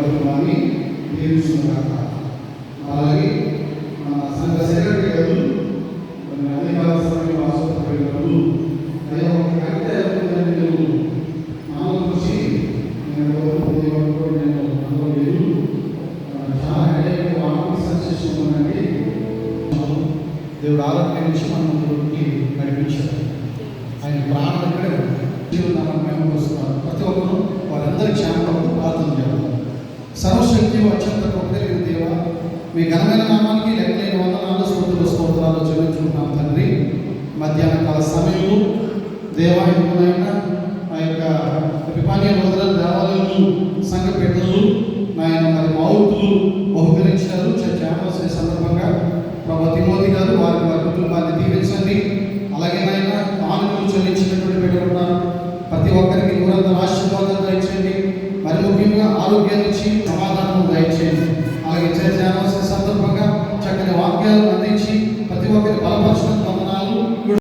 కార్యక్రమాన్ని తీరుస్తున్నారు అలాగే మన సంఘ సెక్రటరీ గారు కొన్ని అధికార సమయంలో ఆసుపత్రి గారు అయ్యా ఒక నేను మామూలు నేను నేను అందులో చాలా హెడేక్ ఉందండి. దేవుడు ఆరోగ్యం నుంచి మన ముందుకి నడిపించారు ఆయన ప్రాణం ఇక్కడే జీవనాలను మేము వస్తున్నారు ప్రతి ఒక్కరూ వారందరి క్షేమంలో ప్రార్థన చేయాలి. సర్వశక్తి అత్యంత కృపగలిగిన దేవ. మీ ఘనమైన నామానికి లెక్కలేని వందనాలు స్తోత్రులు స్తోత్రాలు చెల్లించుకుంటున్నాం తండ్రి. మధ్యాహ్న కాల సమయంలో దేవాలయమునైన ఆ యొక్క విపానీయ రోజుల దేవాలయము సంఘ పెట్టలు ఆయన మరి మౌతులు బహుకరించారు. చర్చ యానివర్సరీ సందర్భంగా ప్రభా తిమోతి గారు వారి వారి కుటుంబాన్ని దీవించండి. అలాగే నాయన ఆనుకులు చెల్లించినటువంటి బిడ్డలు ఉన్నారు. ప్రతి ఒక్కరికి ఊరంతా ఆశీర్వాదం ఇచ్చండి మరి ముఖ్యంగా ఆరోగ్యాన్ని భాగ్యాలను అందించి ప్రతి ఒక్కరి బలపరచడం